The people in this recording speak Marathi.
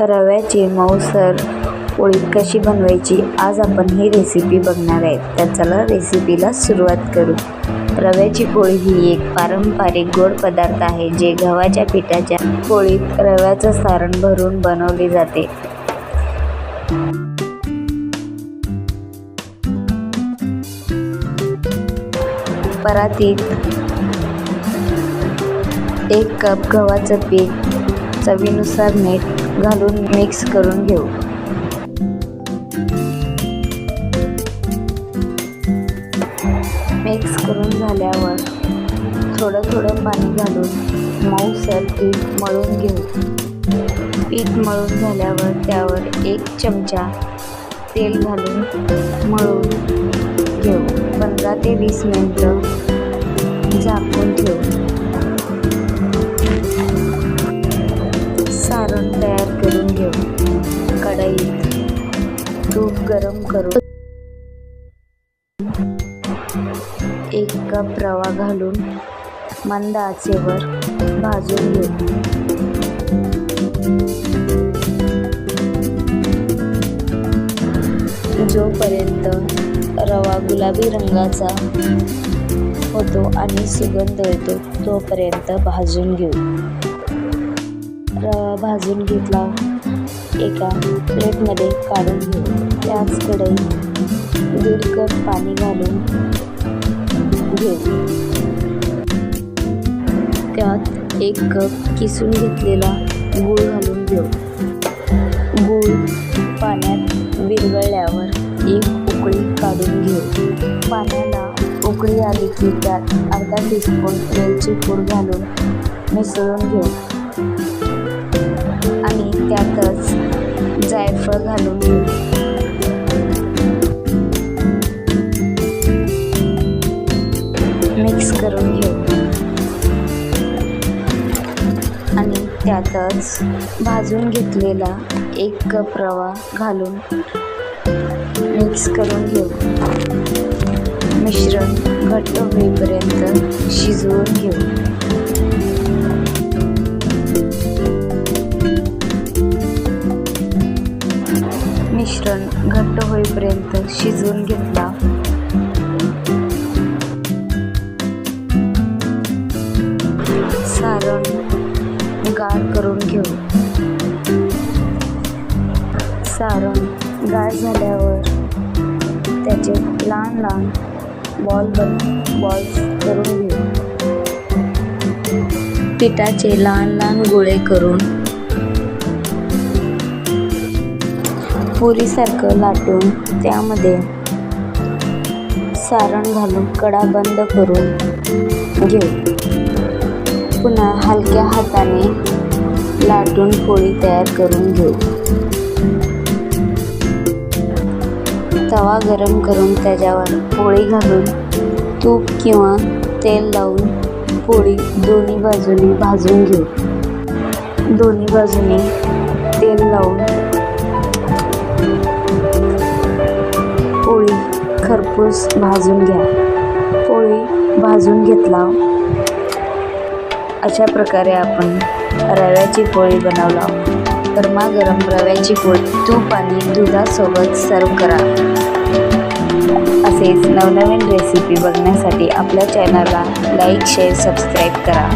रव्याची मऊसर पोळी कशी बनवायची आज आपण ही रेसिपी बघणार आहे. तर चला रेसिपीला सुरुवात करू. रव्याची पोळी ही एक पारंपरिक गोड पदार्थ आहे जे गव्हाच्या पिठाच्या पोळीत रव्याचं सारण भरून बनवली जाते. परातीत एक कप गव्हाचं पीठ चवीनुसार मीठ घालून मिक्स करून घेऊ. मिक्स करून झाल्यावर थोडं थोडं पाणी घालून मऊसर पीठ मळून घेऊ. पीठ मळून झाल्यावर त्यावर एक चमचा तेल घालून मळून घेऊ. पंधरा ते वीस मिनटं झाकून ठेवू. सारण तयार करून घेऊ. कढईत तूप गरम करून एक कप रवा घालून मंद आचेवर भाजून घेऊ. जोपर्यंत रवा गुलाबी रंगाचा होतो आणि सुगंध येतो तोपर्यंत भाजून घेऊ. भाजून घेतला. एका प्लेटमध्ये काढून घेऊ त्याचकडे दीड कप पाणी घालून घेऊ. त्यात एक कप किसून घेतलेला गूळ घालून घेऊ. गूळ पाण्यात विरघळल्यावर एक उकळी काढून घेऊ. पाण्याला उकळी आली की त्यात अर्धा टीस्पून वेलची पूड घालून मिसळून घेऊ. त्यातच घालून घेऊ. मिक्स करून घेऊ. आणि त्यातच भाजून घेतलेला एक कप रवा घालून मिक्स करून घेऊ. मिश्रण घट्ट होईपर्यंत शिजवून घेऊ. शिजवून घेतला. सारण गार करून घेऊ. सारण गार झाल्यावर त्याचे लहान लहान बॉल बन बॉल्स करून घेऊ. पिठाचे लहान लहान गोळे करून पुरीसारखं लाटून त्यामध्ये सारण घालून कडा बंद करून घेऊ. पुन्हा हलक्या हाताने लाटून पोळी तयार करून घेऊ. तवा गरम करून त्याच्यावर पोळी घालून तूप किंवा तेल लावून पोळी दोन्ही बाजूनी भाजून घेऊ. दोन्ही बाजूनी तेल लावून खरपूस भाजून घ्या. पोळी भाजून घेतला. अशा प्रकारे आपण रव्याची पोळी बनवला. गरमागरम रव्याची पोळी तूप आणि दुधासोबत सर्व करा. असेच नवनवीन रेसिपी बघण्यासाठी आपल्या चॅनलला लाईक शेअर सबस्क्राईब करा.